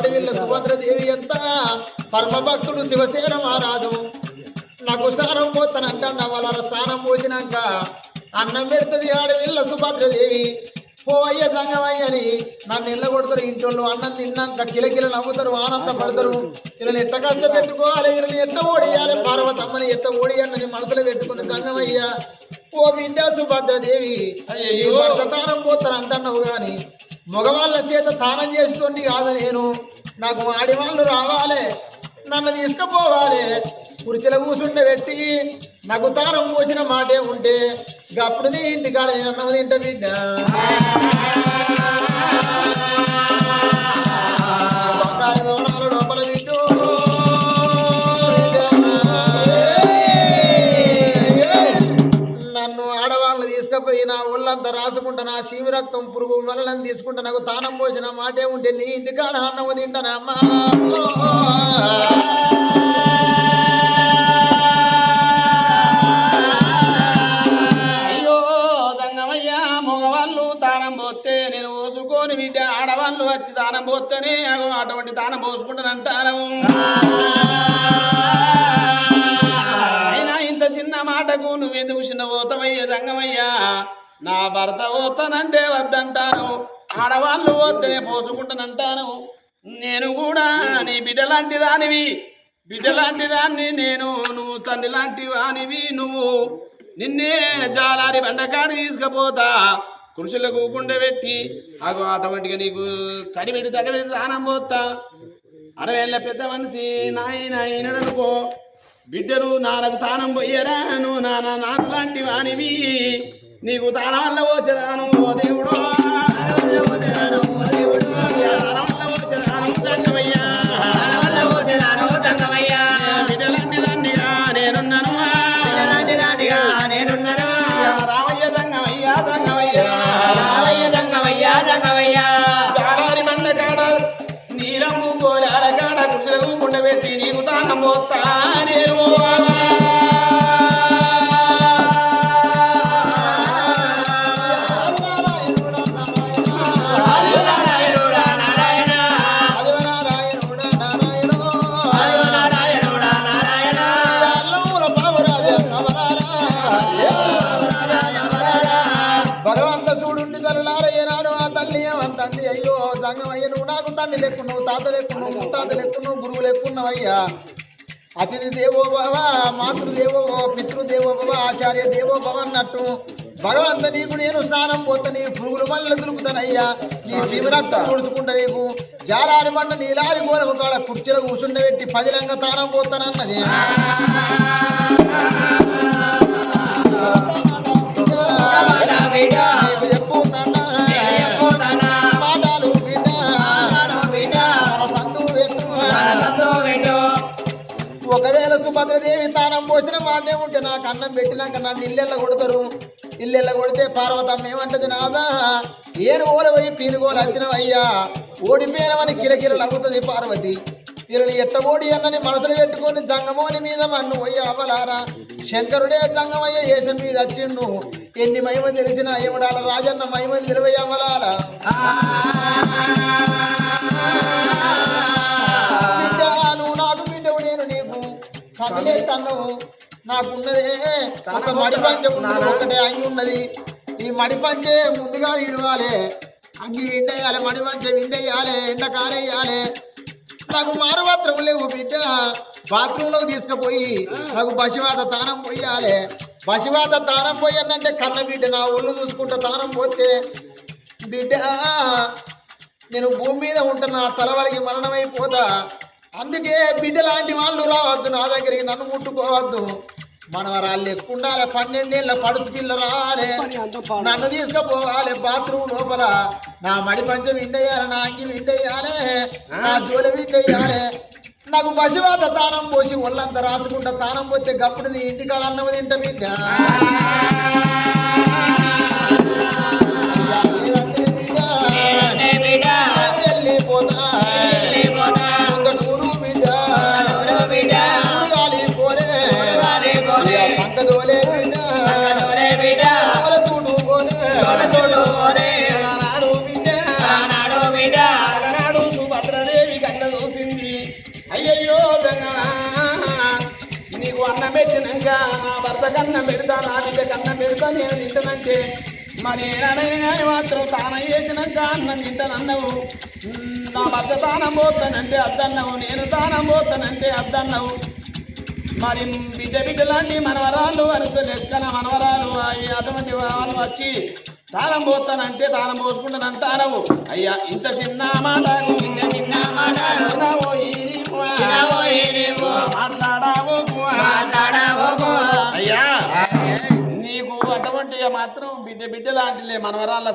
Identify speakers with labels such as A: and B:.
A: ఆడవిల్ల సుభద్రదేవి ఎంత పరమ భక్తుడు శివసేన మహారాజు. నాకు స్థానం పోతానంట వాళ్ళ స్థానం పోసినాక అన్నం పెడుతుంది ఆడవిల్ల సుభద్రదేవి. పోవయ్య సంగమయ్యని నన్ను ఇళ్ళ కొడతారు ఇంట్లో అన్నం తిన్నాక కిలకిల నవ్వుతారు ఆనందపడతారు వీళ్ళని ఎట్ట కష్ట పెట్టుకోవాలి వీళ్ళని ఎట్ట ఓడియాలి? పార్వతమ్మని ఎట్ట ఓడియాలని మనసులో పెట్టుకుని సంగమయ్య. ఓ బిడ్డ సుభద్రదేవి భర్త తానం పోతారు అంటున్నావు గాని మగవాళ్ళ చేత తానం చేసుకొని కాదు నేను. నాకు ఆడివాళ్ళు రావాలి నన్ను తీసుకుపోవాలి. కుర్చీల కూర్చుండే పెట్టి నాకు తానం పోసిన మాటే ఉంటే గప్పుడు నీ ఇంటికాడ నేను అన్నది తింట బిడ్డ. ఆడవాళ్ళని ఆడవాళ్ళు తీసుకుపోయి నా ఒళ్ళంతా రాసుకుంటా నా శివి రక్తం పురుగు మరలను తీసుకుంటా నాకు తానం పోసిన మాటే ఉంటే నీ ఇంటికాడ అన్నము తింటానా అమ్మా?
B: మగవాళ్ళు పోతే నేను ఆడవాళ్ళు వచ్చి తానం పోతేనే అటువంటి తానం పోసుకుంటానంటారు. మాటకు నువ్వెందుకు చిన్న పోతావయ్య నా భర్త పోతానంటే వద్దంటాను. ఆడవాళ్ళు పోతే పోసుకుంటానంటాను. నేను కూడా నీ బిడ్డ లాంటి దానివి. బిడ్డ లాంటి దాన్ని నేను నువ్వు తండ్రి లాంటి వానివి నువ్వు. నిన్నే జాలారి బండకాడి తీసుకుపోతా. కృషులకు గుండె పెట్టి అగో ఆటోమేటిక్గా నీకు తడిపెట్టి తడిపెట్టి దానం పోతా. అరవేళ్ళ పెద్ద మనిషి నాయన అయినడుకో బిడ్డలు నాన్నకు తానం పోయ్యరా నువ్వు నాన్న నాన్న లాంటి వానివి. నీకు తానాల్లో వచ్చేదాను ఓ దేవుడు.
A: సంగమయ్య నువ్వు నాకు తండ్రి లెక్కున్నావు తాత లెక్కున్నావు ముత్తాత లెక్కున్నావు గురువు లెక్కున్నావయ్యా. అతిథి దేవో భవ మాతృదేవో భవ పితృదేవో భవ ఆచార్య దేవో భవ అన్నట్టు భగవంత నీకు నేను స్నానం పోతా నీ పురుగులు మళ్ళీ దొరుకుతానయ్యా నీ శివరక్తం కూడుచుకుంటా నీకు జారారి బండ నీలారి గోడము కాడ కుర్చీలో కూర్చుండబెట్టి పదిలంగా తానం పోతానన్నది. భద్రదేవి సుభద్రదేవి పోసిన వాడే ఉంటే నాకు అన్నం పెట్టినాక నన్ను ఇల్లెళ్ళ కొడతారు. ఇల్లెళ్ళ కొడితే పార్వతమ్మ ఏమంటది నాదా? ఏను ఓల పోయి పీనుగోలు వచ్చినవయ్యా ఓడిపోయినవని కిలకిల నవ్వుతుంది పార్వతి. వీళ్ళని ఎట్ట ఓడి అన్నని మనసులు పెట్టుకొని జంగమోని మీద మన్ను పోయి అవలారా శంకరుడే జంగమయ్య యేసు మీద వచ్చిండు ఎన్ని మహిమ తెలిసిన ఏమడాల? రాజన్న మహిమ తెలివై అవ్వలారా? నాకున్నదే. ఒక మడి పంచె ఉన్నది ఒకటే అంగి ఉన్నది. ఈ మడి పంచె ముందుగా ఇడవాలి. అంగి విండేయాలి మడి పంచె విండేయాలి ఎండ కారేయాలి. నాకు మారుమాత్రం లేవు బిడ్డ. బాత్రూంలోకి తీసుకుపోయి నాకు పశువాత తానం పోయాలి. పశువాత తానం పోయానంటే కన్న బిడ్డ నా ఒళ్ళు చూసుకుంటా తానం పోతే బిడ్డ నేను భూమి మీద ఉంటున్న తలవలికి మరణమైపోతా. అందుకే బిడ్డ లాంటి వాళ్ళు రావద్దు నా దగ్గరికి నన్ను ముట్టుకోవద్దు. మనవరాళ్ళు ఎక్కువ ఉండాలి పన్నెండేళ్ళ పడుసు పిల్ల రావాలి నన్ను తీసుకుపోవాలి బాత్రూమ్ లోపల. నా మడి పంచం విండేయాలి నా అంగి విండేయాలి. నా జోలి విండేయాలి. నాకు పశువాత తానం పోసి ఒళ్ళంతా రాసుకుంటా తానం పోతే గప్పుడు నీ ఇంటికాడ అన్నము తింట బిడ్డ.
B: ఇంకా నా భర్త కన్న పెడతా నా బిడ్డ కన్న పెడతా నేను తింటానంటే మరి ఏనాడైనా మాత్రం తాన చేసినాక అన్నం తింటానన్నావు నా భర్త తానం పోతానంటే అద్దన్నావు నేను తానం పోతానంటే అద్దన్నావు. మరి బిడ్డ బిడ్డలాంటి మనవరాలు అరుసు లెక్కన మనవరాలు అవి అటువంటి వాళ్ళు వచ్చి తాళం పోతానంటే తాళం పోసుకుంటానంటారు అయ్యా ఇంత చిన్న మాట
C: చిన్న
B: మాట మాత్రం బిడ్డ బిడ్డ లాంటిలే మనవరాళ్ళ